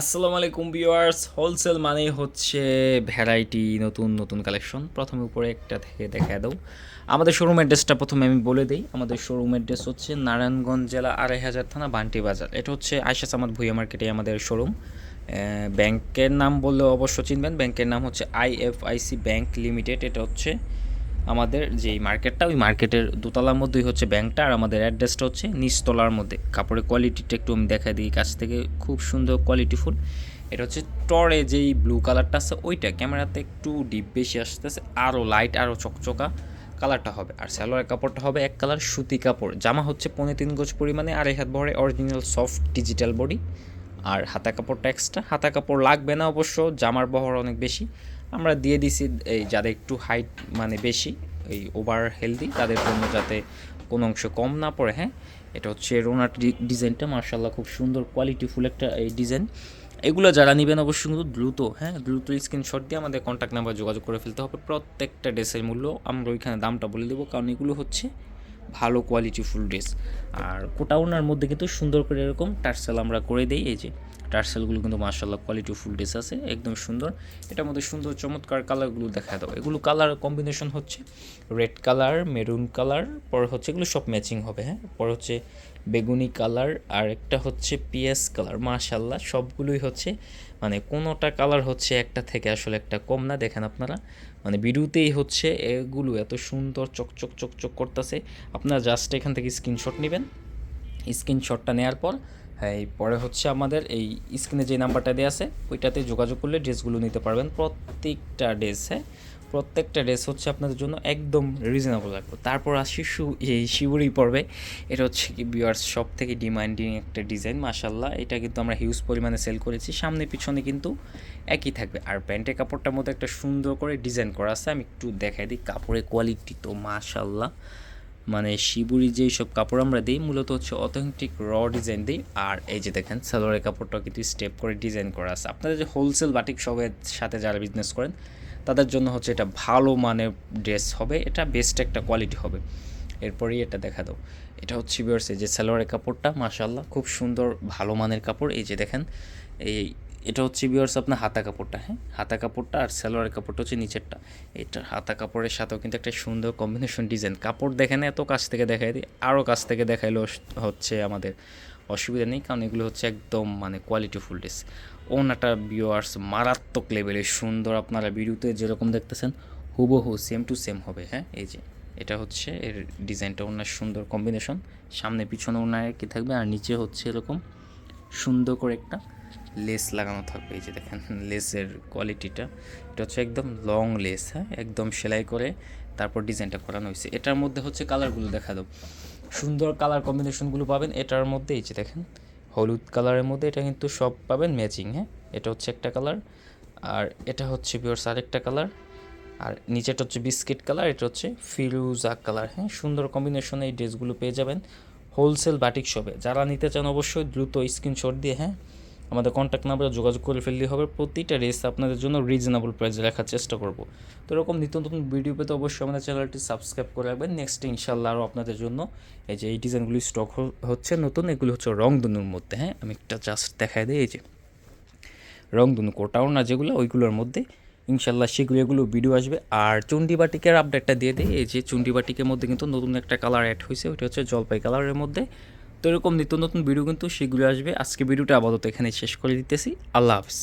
আসসালামু আলাইকুম viewers, wholesale মানে হচ্ছে ভ্যারাইটি নতুন নতুন কালেকশন। প্রথমে উপরে একটা থেকে দেখা দাও। আমাদের শোরুম অ্যাড্রেসটা প্রথমে আমি বলে দিই। আমাদের শোরুম অ্যাড্রেস হচ্ছে নারায়ণগঞ্জ জেলা আড়াই হাজার থানা, বান্টি বাজার। এটা হচ্ছে আয়সা সামাদ ভুইয়া মার্কেটে আমাদের শোরুম ব্যাংকের নাম বললে অবশ্য চিনবেন। ব্যাংকের নাম হচ্ছে আইএফআইসি ব্যাংক লিমিটেড। এটা হচ্ছে আমাদের যেই মার্কেটটা, ওই মার্কেটের দোতলার মধ্যেই হচ্ছে ব্যাংকটা আর আমাদের অ্যাড্রেসটা হচ্ছে নিচতলার মধ্যে। কাপড়ের কোয়ালিটিটা একটু আমি দেখা দিই, কাছ থেকে খুব সুন্দর কোয়ালিটিফুল এটা হচ্ছে টরে যেই ব্লু কালারটা আছে, ওইটা ক্যামেরাতে একটু ডিপ বেশি আসতেছে আরও লাইট আরও চকচকা কালারটা হবে। আর স্যালোয়ার কাপড়টা হবে এক কালার সুতি কাপড়। জামা হচ্ছে পনেরো তিন গজ পরিমাণে, আর এই হাত ভরে অরিজিনাল সফট ডিজিটাল বডি আর হাতা কাপড়টা এক্সট্রা হাতা কাপড় লাগবে না অবশ্য, জামার বহর অনেক বেশি। আমরা দিয়ে দিছি, এই যাদের একটু হাইট মানে বেশি, এই ওভার হেলদি তাদের জন্য যাতে কোনো অংশ কম না পড়ে হ্যাঁ? এটা হচ্ছে রোনার ডিজাইনটা মার্শাল্লাহ খুব সুন্দর কোয়ালিটিফুল একটা, এই ডিজাইন। এগুলো যারা নেবেন অবশ্যই কিন্তু দ্রুত হ্যাঁ? দ্রুত স্ক্রিনশট দিয়ে আমাদের কন্ট্যাক্ট নাম্বার যোগাযোগ করে ফেলতে হবে। প্রত্যেকটা ড্রেসের মূল্য আমরা ওইখানে দামটা বলে দেবো, কারণ এগুলো হচ্ছে ভালো কোয়ালিটি ফুল ড্রেস আর কোটাউনার মধ্যে কিন্তু সুন্দর করে এরকম টার্সেল আমরা করে দিই, এই যে টার্সেলগুলো কিন্তু মার্শাল্লাহ কোয়ালিটি ফুল ড্রেস আছে, একদম সুন্দর। এটার মধ্যে সুন্দর চমৎকার কালারগুলো দেখা দাও। এগুলো কালার কম্বিনেশন হচ্ছে রেড কালার মেরুন কালার পর হচ্ছে এগুলো সব ম্যাচিং হবে হ্যাঁ? পর হচ্ছে বেগুনি কালার, আর একটা হচ্ছে পিএস কালার। মাশাল্লাহ সবগুলোই হচ্ছে মানে কোনোটা কালার হচ্ছে একটা থেকে আসলে একটা কম না, দেখেন আপনারা। মানে ভিডিওতেই হচ্ছে, এগুলো এত সুন্দর চকচক চকচক করতেছে। আপনারা জাস্ট এখান থেকে স্ক্রিনশট নেবেন। স্ক্রিনশটটা নেওয়ার পর হ্যাঁ এই পরে হচ্ছে আমাদের এই স্ক্রিনে যে নাম্বারটা দেওয়া আছে, ওইটাতে যোগাযোগ করলে ড্রেসগুলো নিতে পারবেন প্রত্যেকটা ড্রেস হ্যাঁ। প্রত্যেকটা ড্রেস হচ্ছে আপনাদের জন্য একদম রিজনেবল লাগবে। তারপর আসি শু এই শিবুরি পড়বে এটা হচ্ছে কি বিয়ার্স সব থেকে ডিমান্ডিং একটা ডিজাইন মাসাল্লাহ এটা কিন্তু আমরা হিউজ পরিমাণে সেল করেছি। সামনে পিছনে কিন্তু একই থাকবে। আর প্যান্টের কাপড়টার মধ্যে একটা সুন্দর করে ডিজাইন করা আছে। আমি একটু দেখাই দিই। কাপড়ের কোয়ালিটি তো মাশাল্লাহ মানে শিবুরি যেই সব কাপড় আমরা দিই, মূলত হচ্ছে অথেন্টিক র ডিজাইন দিই। আর এই যে দেখেন, সালোয়ারের কাপড়টা কিন্তু স্টেপ করে ডিজাইন করা আছে। আপনাদের যে হোলসেল বাটিক সবের সাথে যারা বিজনেস করেন, তাদের জন্য হচ্ছে এটা ভালো মানের ড্রেস হবে, এটা বেস্ট একটা কোয়ালিটি হবে। এরপরেই এটা দেখা দাও। এটা হচ্ছে বিয়ার্সে যে সালোয়ারের কাপড়টা মাশাল্লাহ খুব সুন্দর, ভালো মানের কাপড়। এই যে দেখেন, এই এটা হচ্ছে বিয়ার্স আপনার হাতা কাপড়টা হ্যাঁ? হাতা কাপড়টা আর সালোয়ারের কাপড়টা হচ্ছে নিচেরটা। এটা হাতা কাপড়ের সাথেও কিন্তু একটা সুন্দর কম্বিনেশন ডিজাইন কাপড় দেখেন এত কাছ থেকে দেখাই দিই আরও কাছ থেকে দেখাইলেও হচ্ছে আমাদের। অসুবিধা নেই, কারণ এগুলো হচ্ছে একদম মানে কোয়ালিটি ফুল ড্রেস ওনাটা বিয়ার্স মারাত্মক লেভেলের সুন্দর আপনারা ভিডিওতে যেরকম দেখতেছেন, হুবহু সেম টু সেম হবে হ্যাঁ? এই যে, এটা হচ্ছে এর ডিজাইনটা ওনার সুন্দর কম্বিনেশন সামনে, পিছনে ওনার কি থাকবে, আর নিচে হচ্ছে এরকম সুন্দর করে একটা লেস লাগানো থাকবে, এই যে দেখেন লেসের কোয়ালিটিটা। এটা হচ্ছে একদম লং লেস হ্যাঁ? একদম সেলাই করে তারপর ডিজাইনটা করানো হয়েছে। এটার মধ্যে হচ্ছে কালারগুলো দেখা দাও। সুন্দর কালার কম্বিনেশনগুলো পাবেন। এটার মধ্যে এই যে দেখেন, হলুদ কালারের মধ্যে এটা কিন্তু সব পাবেন ম্যাচিং হ্যাঁ? এটা হচ্ছে একটা কালার। আর এটা হচ্ছে পিওরস আরেকটা কালার। আর নিচেটা হচ্ছে বিস্কিট কালার, এটা হচ্ছে ফিরুজা কালার হ্যাঁ? সুন্দর কম্বিনেশনে এই ড্রেসগুলো পেয়ে যাবেন। হোলসেল বাটিক শপে। যারা নিতে চান অবশ্যই দ্রুত স্ক্রিনশট দিয়ে হ্যাঁ? আমাদের কন্ট্যাক্ট নাম্বারে যোগাযোগ করে ফেললেই হবে। প্রতিটা রেস আপনাদের জন্য রিজনেবল প্রাইসে রাখার চেষ্টা করব। তো এরকম নিত্য নতুন ভিডিও পেতে অবশ্যই আমাদের চ্যানেলটি সাবস্ক্রাইব করে রাখবেন। নেক্সট ইনশাল্লাহ আরও আপনাদের জন্য এই যে, এই ডিজাইনগুলি স্টক হচ্ছে নতুন। এগুলি হচ্ছে রংধনুর মধ্যে হ্যাঁ? আমি একটা জাস্ট দেখাই দিই, এই যে। রংধনু কোটাও না যেগুলো, ওইগুলোর মধ্যে ইনশাল্লাহ সেগুলো এগুলো ভিডিও আসবে। আর চুন্ডিবাটিকের আপডেটটা দিয়ে দিই, এই যে চুন্ডিবাটিকের মধ্যে কিন্তু নতুন একটা কালার অ্যাড হয়েছে, ওইটা হচ্ছে জলপাই কালারের মধ্যে। তো এরকম নিত্য নতুন ভিডিও কিন্তু সেগুলো আসবে। আজকে ভিডিওটা আপাতত এখানে শেষ করে দিতেছি। আল্লাহ হাফিজ।